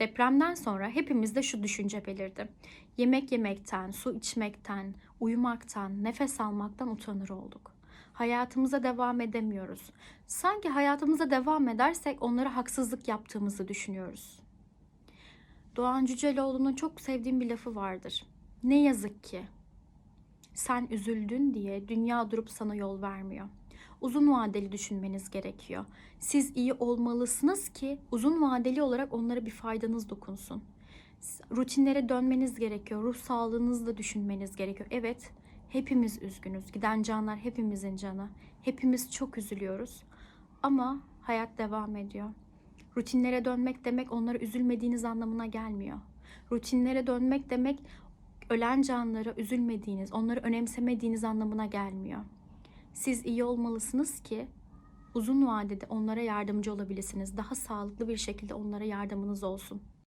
Depremden sonra hepimizde şu düşünce belirdi. Yemek yemekten, su içmekten, uyumaktan, nefes almaktan utanır olduk. Hayatımıza devam edemiyoruz. Sanki hayatımıza devam edersek onlara haksızlık yaptığımızı düşünüyoruz. Doğan Cüceloğlu'nun çok sevdiğim bir lafı vardır. Ne yazık ki sen üzüldün diye dünya durup sana yol vermiyor. Uzun vadeli düşünmeniz gerekiyor. Siz iyi olmalısınız ki uzun vadeli olarak onlara bir faydanız dokunsun. Rutinlere dönmeniz gerekiyor. Ruh sağlığınızı düşünmeniz gerekiyor. Evet, hepimiz üzgünüz. Giden canlar hepimizin canı. Hepimiz çok üzülüyoruz. Ama hayat devam ediyor. Rutinlere dönmek demek onlara üzülmediğiniz anlamına gelmiyor. Rutinlere dönmek demek ölen canlara üzülmediğiniz, onları önemsemediğiniz anlamına gelmiyor. Siz iyi olmalısınız ki uzun vadede onlara yardımcı olabilirsiniz. Daha sağlıklı bir şekilde onlara yardımınız olsun.